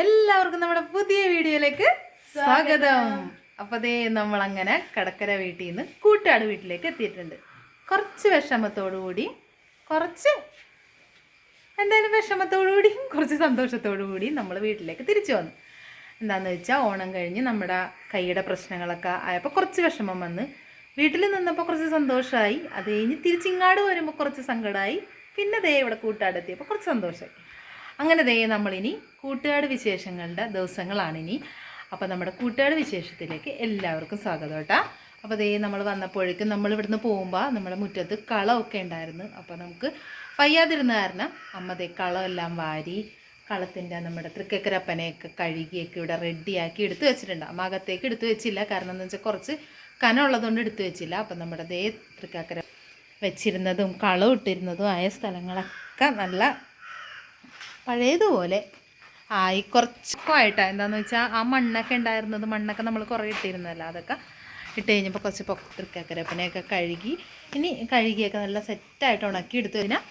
എല്ലാവർക്കും നമ്മുടെ പുതിയ വീഡിയോയിലേക്ക് സ്വാഗതം. അപ്പൊ ദേ നമ്മൾ അങ്ങനെ കടക്കര വീട്ടിൽ നിന്ന് കൂട്ടാട് വീട്ടിലേക്ക് എത്തിയിട്ടുണ്ട്. കുറച്ച് വിഷമത്തോടു കൂടി കുറച്ച് എന്തായാലും വിഷമത്തോടു കൂടിയും കുറച്ച് സന്തോഷത്തോടു കൂടി നമ്മൾ വീട്ടിലേക്ക് തിരിച്ചു വന്നു. എന്താണെന്ന് വെച്ചാൽ ഓണം കഴിഞ്ഞ് നമ്മുടെ കൈയുടെ പ്രശ്നങ്ങളൊക്കെ ആയപ്പോൾ കുറച്ച് വിഷമം വന്ന് വീട്ടിൽ നിന്നപ്പോൾ കുറച്ച് സന്തോഷമായി അത് കഴിഞ്ഞ് തിരിച്ചിങ്ങാട് വരുമ്പോൾ കുറച്ച് സങ്കടമായി പിന്നെ ദേ ഇവിടെ കൂട്ടാടെത്തിയപ്പോൾ കുറച്ച് സന്തോഷമായി അങ്ങനെ ദേ നമ്മളിനി കൂട്ടുകാട് വിശേഷങ്ങളുടെ ദിവസങ്ങളാണിനി. അപ്പോൾ നമ്മുടെ കൂട്ടുകാട് വിശേഷത്തിലേക്ക് എല്ലാവർക്കും സ്വാഗതം കേട്ടോ. അപ്പോൾ ദേ നമ്മൾ വന്നപ്പോഴേക്കും നമ്മൾ ഇവിടുന്ന് പോകുമ്പോൾ നമ്മുടെ മുറ്റത്ത് കളമൊക്കെ ഉണ്ടായിരുന്നു. അപ്പോൾ നമുക്ക് വയ്യാതിരുന്ന കാരണം അമ്മ ദേ കളമെല്ലാം വാരി കളത്തിന്റെ നമ്മുടെ തൃക്കക്കരപ്പനെയൊക്കെ കഴുകിയൊക്കെ ഇവിടെ റെഡിയാക്കി എടുത്തു വെച്ചിട്ടുണ്ട്. അമ്മ അകത്തേക്ക് എടുത്തു വെച്ചില്ല. കാരണം എന്ന് വെച്ചാൽ കുറച്ച് കനമുള്ളതുകൊണ്ട് എടുത്തു വെച്ചില്ല. അപ്പം നമ്മുടെ ദേ തൃക്കാക്കര വെച്ചിരുന്നതും കളം ഇട്ടിരുന്നതും ആയ സ്ഥലങ്ങളൊക്കെ നല്ല പഴയതുപോലെ. ആയി കുറച്ചൊക്കെയായിട്ടാണ് എന്താണെന്ന് വെച്ചാൽ ആ മണ്ണൊക്കെ ഉണ്ടായിരുന്നത് മണ്ണൊക്കെ നമ്മൾ കുറേ ഇട്ടിരുന്നല്ലോ അതൊക്കെ ഇട്ട് കഴിഞ്ഞപ്പോൾ കുറച്ച് പൊക്കത്തിരിക്കരപ്പനെയൊക്കെ കഴുകി ഇനി കഴുകിയൊക്കെ നല്ല സെറ്റായിട്ട് ഉണക്കി എടുത്തു കഴിഞ്ഞാൽ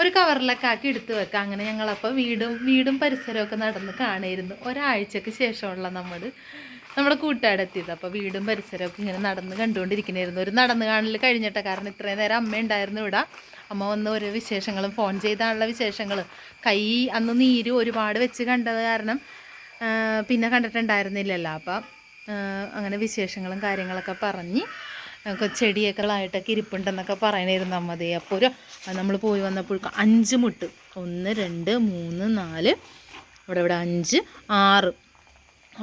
ഒരു കവറിലൊക്കെ ആക്കി എടുത്ത് വെക്കാം. അങ്ങനെ ഞങ്ങളപ്പോൾ വീടും വീടും പരിസരമൊക്കെ നടന്ന് കാണായിരുന്നു ഒരാഴ്ചക്ക് ശേഷമുള്ള നമ്മൾ നമ്മുടെ കൂട്ടുകാരെത്തിയത് അപ്പോൾ വീടും പരിസരമൊക്കെ ഇങ്ങനെ നടന്ന് കണ്ടുകൊണ്ടിരിക്കണമായിരുന്നു ഒരു നടന്ന് കാണൽ കഴിഞ്ഞിട്ട് കാരണം ഇത്രയും നേരം അമ്മ ഉണ്ടായിരുന്നു ഇവിടെ. അമ്മ വന്ന് ഓരോ വിശേഷങ്ങളും ഫോൺ ചെയ്താനുള്ള വിശേഷങ്ങൾ കൈ അന്ന് നീര് ഒരുപാട് വെച്ച് കണ്ടത് കാരണം പിന്നെ കണ്ടിട്ടുണ്ടായിരുന്നില്ലല്ലോ. അപ്പം അങ്ങനെ വിശേഷങ്ങളും കാര്യങ്ങളൊക്കെ പറഞ്ഞ് ഒക്കെ ചെടിയൊക്കെ ആയിട്ടൊക്കെ ഇരിപ്പുണ്ടെന്നൊക്കെ പറയണമായിരുന്നു അമ്മതേ അപ്പോൾ ഒരു നമ്മൾ പോയി വന്നപ്പോഴേക്കും അഞ്ച് മുട്ട്. ഒന്ന് രണ്ട് മൂന്ന് നാല് ഇവിടെ ഇവിടെ അഞ്ച് ആറ്.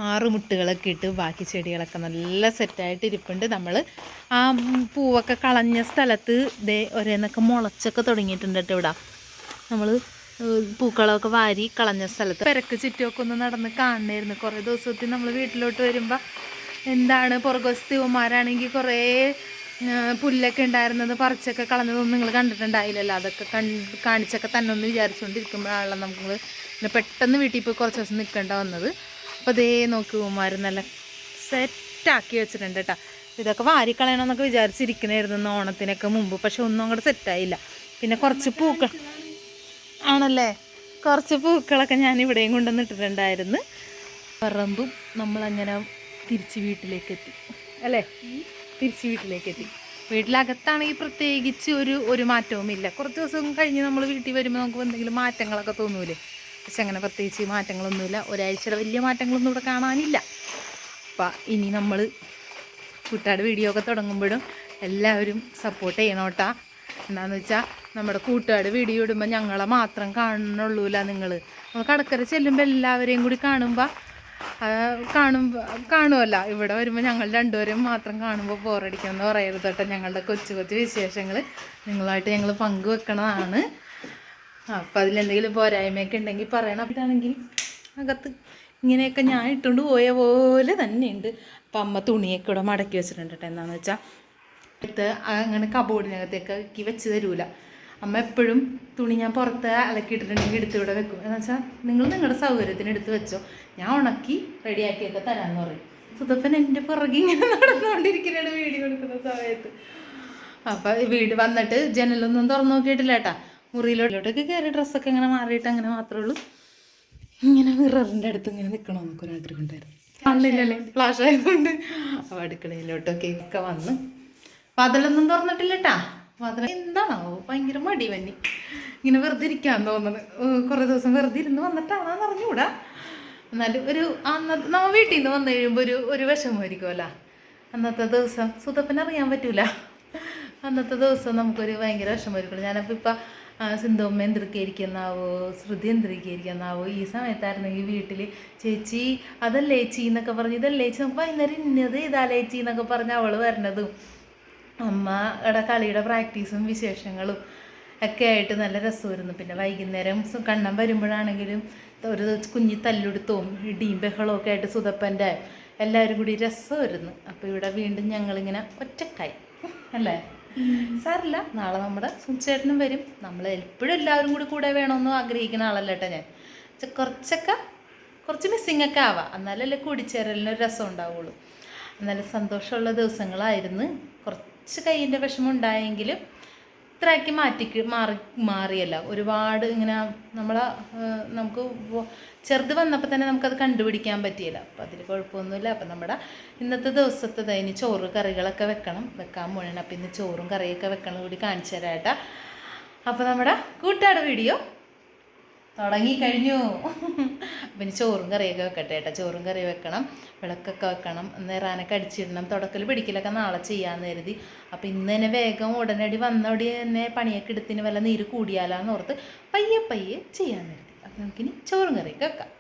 ആറ് മുട്ടുകളൊക്കെ ഇട്ട് ബാക്കി ചെടികളൊക്കെ നല്ല സെറ്റായിട്ട് ഇരിപ്പുണ്ട്. നമ്മൾ ആ പൂവൊക്കെ കളഞ്ഞ സ്ഥലത്ത് ദേ ഒരേന്നൊക്കെ മുളച്ചൊക്കെ തുടങ്ങിയിട്ടുണ്ട് കേട്ടോ ഇവിടെ. നമ്മൾ പൂക്കളമൊക്കെ വാരി കളഞ്ഞ സ്ഥലത്ത്. പെരക്ക് ചുറ്റുമൊക്കെ ഒന്ന് നടന്ന് കാണണമായിരുന്നു കുറേ ദിവസത്തിൽ നമ്മൾ വീട്ടിലോട്ട് വരുമ്പോൾ എന്താണ് പുറകുവശത്ത് കുറേ പുല്ലൊക്കെ ഉണ്ടായിരുന്നത് പറിച്ചൊക്കെ കളഞ്ഞതൊന്നും നിങ്ങൾ കണ്ടിട്ടുണ്ടായില്ലല്ലോ. അതൊക്കെ കാണിച്ചൊക്കെ തന്നെ ഒന്ന് വിചാരിച്ചുകൊണ്ടിരിക്കുമ്പോഴാണല്ലോ നമുക്ക് പിന്നെ പെട്ടെന്ന് വീട്ടിൽ പോയി കുറച്ച് ദിവസം നിൽക്കേണ്ട വന്നത്. അപ്പോൾ ദേ നോക്കി ഉമ്മാർ നല്ല സെറ്റാക്കി വെച്ചിട്ടുണ്ട് കേട്ടോ ഇതൊക്കെ വാരിക്കളയണമെന്നൊക്കെ വിചാരിച്ചിരിക്കണമായിരുന്നു ഓണത്തിനൊക്കെ മുമ്പ് പക്ഷെ ഒന്നും അങ്ങോട്ട് സെറ്റായില്ല പിന്നെ കുറച്ച് പൂക്കൾ ആണല്ലേ? കുറച്ച് പൂക്കളൊക്കെ ഞാൻ ഇവിടെയും കൊണ്ടുവന്നിട്ടിട്ടുണ്ടായിരുന്നു പറമ്പും നമ്മളങ്ങനെ തിരിച്ച് വീട്ടിലേക്ക് എത്തി അല്ലേ? തിരിച്ച് വീട്ടിലേക്ക് എത്തി വീട്ടിലകത്താണെങ്കിൽ പ്രത്യേകിച്ച് ഒരു ഒരു മാറ്റവും ഇല്ല കുറച്ച് ദിവസം കഴിഞ്ഞ് നമ്മൾ വീട്ടിൽ വരുമ്പോൾ നമുക്ക് എന്തെങ്കിലും മാറ്റങ്ങളൊക്കെ തോന്നൂലേ? പക്ഷെ അങ്ങനെ പ്രത്യേകിച്ച് മാറ്റങ്ങളൊന്നുമില്ല. ഒരാഴ്ചയുടെ വലിയ മാറ്റങ്ങളൊന്നും ഇവിടെ കാണാനില്ല. അപ്പം ഇനി നമ്മൾ കൂട്ടാട് വീഡിയോ ഒക്കെ തുടങ്ങുമ്പോഴും എല്ലാവരും സപ്പോർട്ട് ചെയ്യണോട്ടാ എന്താണെന്ന് വെച്ചാൽ നമ്മുടെ കൂട്ടുകാട് വീഡിയോ ഇടുമ്പോൾ ഞങ്ങളെ മാത്രം കാണുന്നുള്ളൂല നിങ്ങൾ നമ്മൾ കടക്കര ചെല്ലുമ്പോൾ എല്ലാവരെയും കൂടി കാണുമ്പോൾ കാണുമ്പോൾ കാണുമല്ല ഇവിടെ വരുമ്പോൾ ഞങ്ങൾ രണ്ടുപേരും മാത്രം കാണുമ്പോൾ ബോറടിക്കുമെന്ന് പറയരുത് കേട്ടോ. ഞങ്ങളുടെ കൊച്ചു കൊച്ചു വിശേഷങ്ങൾ നിങ്ങളായിട്ട് ഞങ്ങൾ പങ്കുവെക്കണതാണ്. അപ്പം അതിലെന്തെങ്കിലും പോരായ്മയൊക്കെ ഉണ്ടെങ്കിൽ പറയണം. ഇതാണെങ്കിൽ അകത്ത് ഇങ്ങനെയൊക്കെ ഞാൻ ഇട്ടുകൊണ്ട് പോയ പോലെ തന്നെയുണ്ട്. അപ്പം അമ്മ തുണിയൊക്കെ ഇവിടെ മടക്കി വെച്ചിട്ടുണ്ട് കേട്ടോ എന്താണെന്ന് വെച്ചാൽ എടുത്ത് അങ്ങനെ കബോർഡിനകത്തേക്ക് വെച്ച് തരൂല. അമ്മ എപ്പോഴും തുണി ഞാൻ പുറത്ത് അലക്കിയിട്ടിട്ടുണ്ടെങ്കിൽ എടുത്ത് ഇവിടെ വെക്കും. എന്ന് വെച്ചാൽ നിങ്ങൾ നിങ്ങളുടെ സൗകര്യത്തിന് എടുത്ത് വെച്ചോ. ഞാൻ ഉണക്കി റെഡിയാക്കിയൊക്കെ തരാമെന്ന് പറയും. സുതപ്പൻ എന്റെ പുറകെ ഇങ്ങനെ നടന്നുകൊണ്ടിരിക്കുന്നതാണ് വീഡിയോ എടുക്കുന്ന സമയത്ത്. അപ്പം വീട് വന്നിട്ട് ജനലൊന്നും തുറന്നു നോക്കിയിട്ടില്ല കേട്ടാ മുറിയിലോട്ടൊക്കെ കയറി ഡ്രസ്സൊക്കെ ഇങ്ങനെ മാറിയിട്ട് അങ്ങനെ മാത്രമേ ഉള്ളൂ. ഇങ്ങനെ മിററിന്റെ അടുത്ത് ഇങ്ങനെ നിൽക്കണമെന്നൊക്കെ ഒരു ആഗ്രഹം ഉണ്ടായിരുന്നു. കണ്ണില്ലല്ലേ ഫ്ലാഷ് ആയതുകൊണ്ട്. അപ്പോൾ അടുക്കളയിലോട്ടൊക്കെ ഒക്കെ വന്ന് വാതിലൊന്നും തുറന്നിട്ടില്ല കേട്ടാ വാതിൽ എന്താണാവോ? ഭയങ്കര മടി വന്നി. ഇങ്ങനെ വെറുതെ ഇരിക്കാൻ തോന്നുന്നത് കുറേ ദിവസം വെറുതെ ഇരുന്ന് വന്നിട്ടാണെന്ന് അറിഞ്ഞുകൂടാ. എന്നാലും ഒരു അന്നത്തെ നമ്മൾ വീട്ടിൽ നിന്ന് വന്നു കഴിയുമ്പോൾ ഒരു ഒരു വിഷമമായിരിക്കുമല്ലോ അന്നത്തെ ദിവസം സുതപ്പനറിയാൻ പറ്റൂല. അന്നത്തെ ദിവസം നമുക്കൊരു ഭയങ്കര വിഷമമായിരിക്കും ഞാനപ്പോൾ ഇപ്പം സിന്ധുമ്മ എന്തിരിക്കായിരിക്കുന്നാവോ ശ്രുതി എന്തിരിക്കായിരിക്കുന്നാവോ ഈ സമയത്തായിരുന്നെങ്കിൽ വീട്ടിൽ ചേച്ചി അതല്ലേ ചേച്ചി എന്നൊക്കെ പറഞ്ഞ് ഇതല്ലേ ചേച്ചി നമുക്ക് വൈകുന്നേരം ഇന്നത് ഇതാലേ ചേച്ചി എന്നൊക്കെ പറഞ്ഞ് അവൾ വരണതും. അമ്മയുടെ കളിയുടെ പ്രാക്ടീസും വിശേഷങ്ങളും ഒക്കെ ആയിട്ട് നല്ല രസമായിരുന്നു. പിന്നെ വൈകുന്നേരം കണ്ണം വരുമ്പോഴാണെങ്കിലും ഒരു കുഞ്ഞി തല്ലുടുത്തവും ഇടിയും ബഹളവും ഒക്കെ ആയിട്ട് സുതപ്പന്റെ എല്ലാവരും കൂടി രസമായിരുന്നു. അപ്പോൾ ഇവിടെ വീണ്ടും ഞങ്ങളിങ്ങനെ ഒറ്റക്കായി. അല്ലേ? സാറില്ല നാളെ നമ്മുടെ സുചേട്ടനും വരും. നമ്മൾ എപ്പോഴും എല്ലാവരും കൂടി കൂടെ വേണമെന്ന് ആഗ്രഹിക്കുന്ന ആളല്ല കേട്ടോ ഞാൻ. കുറച്ചൊക്കെ കുറച്ച് മിസ്സിങ് ഒക്കെ ആവാം. എന്നാലല്ലേ കൂടിച്ചേരലിനൊരു രസം ഉണ്ടാവുള്ളൂ. എന്നാലും സന്തോഷമുള്ള ദിവസങ്ങളായിരുന്നു. കുറച്ച് കയ്യിന്റെ വിഷമം ഉണ്ടായെങ്കിലും ഇത്രയാക്കി മാറ്റി മാറി മാറിയല്ല. ഒരുപാട് ഇങ്ങനെ നമ്മളെ നമുക്ക് ചെറുത് വന്നപ്പോൾ തന്നെ നമുക്കത് കണ്ടുപിടിക്കാൻ പറ്റിയില്ല. അപ്പോൾ അതിൽ കുഴപ്പമൊന്നുമില്ല. അപ്പം നമ്മുടെ ഇന്നത്തെ ദിവസത്തെ ഇനി ചോറ് കറികളൊക്കെ വെക്കണം. വെക്കാൻ പോകണം അപ്പം ഇന്ന് ചോറും കറിയൊക്കെ വെക്കണം കൂടി കാണിച്ചു തരാം അപ്പോൾ നമ്മുടെ കൂട്ടാട് വീഡിയോ. തുടങ്ങി കഴിഞ്ഞു അപ്പം ഇനി ചോറും കറിയൊക്കെ വെക്കട്ടെ ഏട്ടാ ചോറും കറി വെക്കണം വിളക്കൊക്കെ വെക്കണം. നേരാനൊക്കെ അടിച്ചിടണം. തുടക്കൽ പിടിക്കലൊക്കെ നാളെ ചെയ്യാമെന്ന് കരുതി. അപ്പം ഇന്ന് തന്നെ വേഗം ഉടനടി വന്നോടി തന്നെ പണിയൊക്കെ എടുത്തിന് വല്ല നീര് കൂടിയാലാന്ന് ഓർത്ത് പയ്യെ പയ്യെ ചെയ്യാമെന്ന് കരുതി. അപ്പം നമുക്കിനി ചോറും കറിയൊക്കെ വെക്കാം.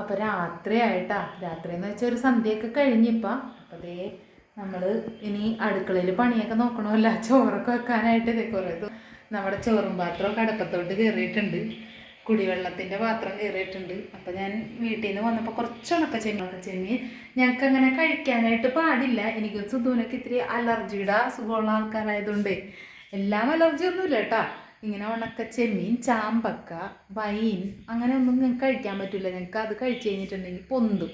അപ്പോൾ രാത്രിയായിട്ടാ രാത്രി എന്ന് വെച്ചാൽ ഒരു സന്ധ്യയൊക്കെ കഴിഞ്ഞിപ്പോൾ അപ്പോൾ ദേ നമ്മൾ ഇനി അടുക്കളയിൽ പണിയൊക്കെ നോക്കണമല്ല. ചോറൊക്കെ വെക്കാനായിട്ട് ഇതേ കുറേ നമ്മുടെ ചോറും പാത്രമൊക്കെ അടുപ്പത്തോട്ട് കയറിയിട്ടുണ്ട് കുടിവെള്ളത്തിന്റെ പാത്രം കയറിയിട്ടുണ്ട് അപ്പോൾ ഞാൻ വീട്ടിൽ നിന്ന് വന്നപ്പോൾ കുറച്ച് ഉണക്കച്ചെമ്മീൻ ഉണക്കച്ചെമ്മീൻ ഞങ്ങൾക്ക് അങ്ങനെ കഴിക്കാനായിട്ട് പാടില്ല. എനിക്ക് സുധൂനൊക്കെ ഇത്തിരി അലർജിയുടെ അസുഖമുള്ള ആൾക്കാരായതുകൊണ്ട് എല്ലാം അലർജി ഒന്നുമില്ല കേട്ടാ. ഇങ്ങനെ ഉണക്ക ചെമ്മീൻ ചാമ്പക്ക വൈൻ അങ്ങനെ ഒന്നും ഞങ്ങൾക്ക് കഴിക്കാൻ പറ്റില്ല ഞങ്ങൾക്ക് അത് കഴിച്ചു കഴിഞ്ഞിട്ടുണ്ടെങ്കിൽ പൊന്തും.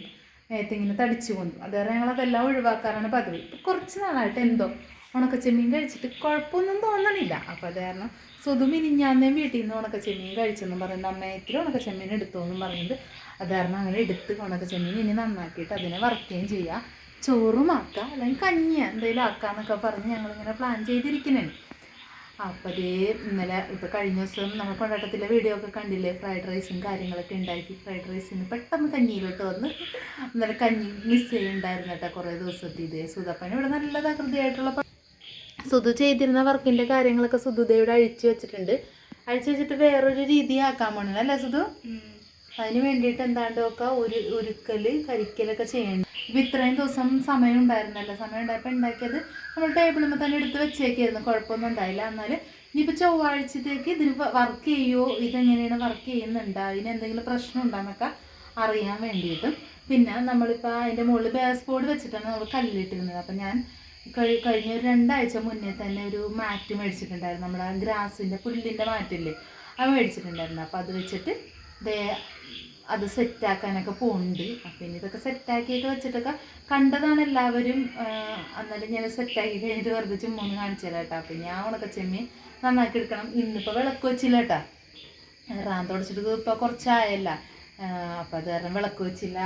നേരത്തെ തടിച്ചു പൊന്തും. അതുവരെ ഞങ്ങളതെല്ലാം ഒഴിവാക്കാറാണ് പതിവ്. കുറച്ച് നാളായിട്ട് എന്തോ ഉണക്ക ചെമ്മീൻ കഴിച്ചിട്ട് കുഴപ്പമൊന്നും തോന്നണില്ല. അപ്പോൾ അത് കാരണം സുധു ഞാൻ വീട്ടിൽ നിന്ന് ഉണക്ക ചെമ്മീൻ കഴിച്ചെന്നും പറയുന്നത് അമ്മ ഇത്തിരി എടുത്തു എന്നും പറയുന്നത് അത് കാരണം അങ്ങനെ എടുത്ത് ഉണക്ക ചെമ്മീൻ ഇനി നന്നാക്കിയിട്ട് അതിനെ വറുക്കുകയും ചെയ്യുക ചോറും ആക്കുക അല്ലെങ്കിൽ കഞ്ഞി എന്തെങ്കിലും ആക്കാന്നൊക്കെ പറഞ്ഞ് ഞങ്ങളിങ്ങനെ പ്ലാൻ ചെയ്തിരിക്കുന്നുണ്ട്. അപ്പോൾ അതേ ഇന്നലെ ഇപ്പോൾ കഴിഞ്ഞ ദിവസം നമ്മൾ കൊണ്ടാട്ടത്തിലെ വീഡിയോ ഒക്കെ കണ്ടില്ലേ? ഫ്രൈഡ് റൈസും കാര്യങ്ങളൊക്കെ ഉണ്ടാക്കി. ഫ്രൈഡ് റൈസിന് പെട്ടെന്ന് കഞ്ഞിയിലോട്ട് വന്ന് ഇന്നലെ കഞ്ഞി മിസ് ചെയ്യുന്നുണ്ടായിരുന്നു കേട്ടോ കുറേ ദിവസത്തെ ഇതേ. സുധപ്പൻ ഇവിടെ നല്ല തകൃതിയായിട്ടുള്ള സുധു ചെയ്തിരുന്ന വർക്കിന്റെ കാര്യങ്ങളൊക്കെ സുധുദേവിടെ അഴിച്ചു വെച്ചിട്ടുണ്ട്. അഴിച്ചു വെച്ചിട്ട് വേറൊരു രീതി ആക്കാൻ പോണത് അല്ലേ സുധു? അതിന് വേണ്ടിയിട്ട് എന്താണ്ടൊക്കെ ഒരു ഉരുക്കൽ കരിക്കലൊക്കെ ചെയ്യണം. ഇപ്പം ഇത്രയും ദിവസം സമയം ഉണ്ടായിരുന്നല്ലോ. സമയം ഉണ്ടായപ്പോൾ ഉണ്ടാക്കിയത് നമ്മൾ ടേബിളുമ്പോൾ തന്നെ എടുത്ത് വെച്ചേക്കായിരുന്നു. കുഴപ്പമൊന്നും ഉണ്ടായില്ല. എന്നാൽ ഇനിയിപ്പോൾ ചൊവ്വാഴ്ചത്തേക്ക് ഇതിന് വർക്ക് ചെയ്യുമോ ഇതെങ്ങനെയാണ് വർക്ക് ചെയ്യുന്നുണ്ടോ? അതിന് എന്തെങ്കിലും പ്രശ്നം ഉണ്ടോയെന്നൊക്കെ അറിയാൻ വേണ്ടിയിട്ടും. പിന്നെ നമ്മളിപ്പോൾ അതിന്റെ മുകളിൽ ബേസ് ബോർഡ് വെച്ചിട്ടാണ് നമ്മൾ കല്ലിട്ടിരുന്നത് അപ്പം ഞാൻ കഴി കഴിഞ്ഞ ഒരു രണ്ടാഴ്ച മുന്നേ തന്നെ ഒരു മാറ്റ് മേടിച്ചിട്ടുണ്ടായിരുന്നു. നമ്മുടെ ഗ്രാസിന്റെ പുല്ലിന്റെ മാറ്റില്ലേ? അത് മേടിച്ചിട്ടുണ്ടായിരുന്നു. അപ്പോൾ അത് വെച്ചിട്ട് ദേ അത് സെറ്റാക്കാനൊക്കെ പോകുന്നുണ്ട് അപ്പം ഇനി ഇതൊക്കെ സെറ്റാക്കിയൊക്കെ വെച്ചിട്ടൊക്കെ കണ്ടതാണ് എല്ലാവരും. അന്നേരം ഞാൻ സെറ്റാക്കി കഴിഞ്ഞിട്ട് വെറുതെ ചുമ്മാന്ന് കാണിച്ചു തരാം കേട്ടോ. അപ്പം ഞാൻ ഉണക്ക ചെമ്മീൻ നന്നാക്കി എടുക്കണം. ഇന്നിപ്പോൾ വിളക്ക് വെച്ചില്ല കേട്ടോ. റാൻ തുടച്ചിട്ട് ഇപ്പോൾ കുറച്ചായല്ല. അപ്പം അത് കാരണം വിളക്ക് വെച്ചില്ല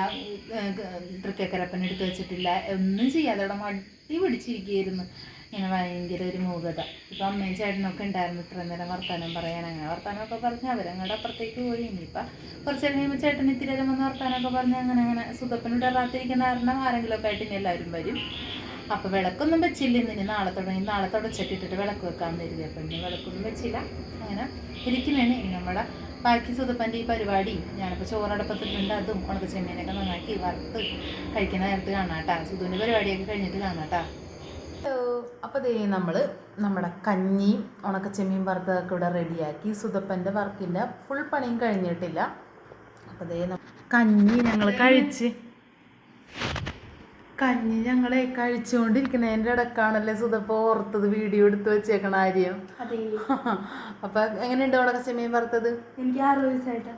തൃക്കക്കരപ്പൻ എടുത്ത് വെച്ചിട്ടില്ല ഒന്നും ചെയ്യാതെ അവിടെ മടി പിടിച്ചിരിക്കുകയായിരുന്നു. ഇങ്ങനെ ഭയങ്കര ഒരു മൂകത. ഇപ്പം അമ്മയും ചേട്ടനൊക്കെ ഉണ്ടായിരുന്നു ഇത്ര നേരം വർത്താനം പറയാൻ. അങ്ങനെ വർത്താനമൊക്കെ പറഞ്ഞ് അവരങ്ങോട്ട് അപ്പുറത്തേക്ക് പോയി. ഇനിയിപ്പം കുറച്ച് കഴിയുമ്പോൾ ചേട്ടൻ ഇത്തിരി നേരം വന്ന് വർത്താനമൊക്കെ പറഞ്ഞ് അങ്ങനെ അങ്ങനെ സുതപ്പനോട് കാത്തിരിക്കുന്ന കാരണം ആരെങ്കിലുമൊക്കെ ആയിട്ട് ഇനി എല്ലാവരും വരും. അപ്പോൾ വിളക്കൊന്നും വെച്ചില്ല. ഇന്ന് ഇനി നാളെ തുടങ്ങി നാളെ തുടച്ചിട്ടിട്ട് വിളക്ക് വെക്കാൻ തരിക അപ്പം ഇനി വിളക്കൊന്നും വെച്ചില്ല. അങ്ങനെ ഇരിക്കുന്നതാണ് ഇനി നമ്മുടെ ബാക്കി സുതപ്പന്റെ ഈ പരിപാടി ഞാനിപ്പോൾ ചോറടപ്പത്തിട്ടുണ്ട് അതും ഉണക്ക ചെമ്മീനൊക്കെ നന്നാക്കി വറുത്ത് കഴിക്കുന്ന നേരത്ത് കാണാം കേട്ടോ സുധുവിന്റെ പരിപാടിയൊക്കെ കഴിഞ്ഞിട്ട് കാണാട്ടാ. അപ്പോൾ ദേ നമ്മൾ നമ്മുടെ കഞ്ഞിയും ഉണക്കച്ചെമ്മീൻ വറുത്തതൊക്കെ ഇവിടെ റെഡിയാക്കി സുതപ്പന്റെ വർക്കിന്റെ ഫുൾ പണിയും കഴിഞ്ഞിട്ടില്ല. അപ്പോൾ ദേ കഞ്ഞി ഞങ്ങൾ കഴിച്ച് കഞ്ഞി ഞങ്ങളെ കഴിച്ചുകൊണ്ടിരിക്കുന്നതിന്റെ ഇടക്കാണല്ലേ സുതപ്പ ഓർത്തത് വീഡിയോ എടുത്ത് വെച്ചേക്കണ ആര്യം അപ്പൊ എങ്ങനെയുണ്ട് എങ്ങനെയുണ്ട് ഉണക്കച്ചെമ്മീൻ വറുത്തത്? എനിക്ക് ആറ് വയസ്സായിട്ട്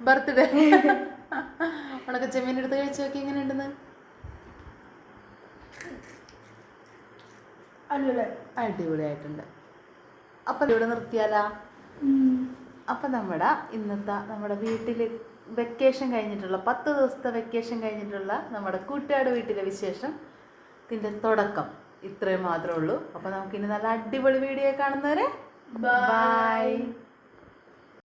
ബർത്ത്ഡേ. ഉണക്കച്ചെമ്മീൻ എടുത്ത് കഴിച്ചു നോക്കി എങ്ങനെയുണ്ടെന്ന്? അടിപൊളിയായിട്ടുണ്ട്. അപ്പൊ ഇവിടെ നിർത്തിയാലാ? അപ്പൊ നമ്മുടെ ഇന്നത്തെ നമ്മുടെ വീട്ടിൽ വെക്കേഷൻ കഴിഞ്ഞിട്ടുള്ള പത്ത് ദിവസത്തെ വെക്കേഷൻ കഴിഞ്ഞിട്ടുള്ള നമ്മുടെ കൂട്ടുകാട് വീട്ടിലെ വിശേഷം ഇതിന്റെ തുടക്കം. ഇത്രയും മാത്രമേ ഉള്ളൂ. അപ്പോൾ നമുക്കിനി നല്ല അടിപൊളി വീഡിയോ കാണുന്നവരെ ബൈ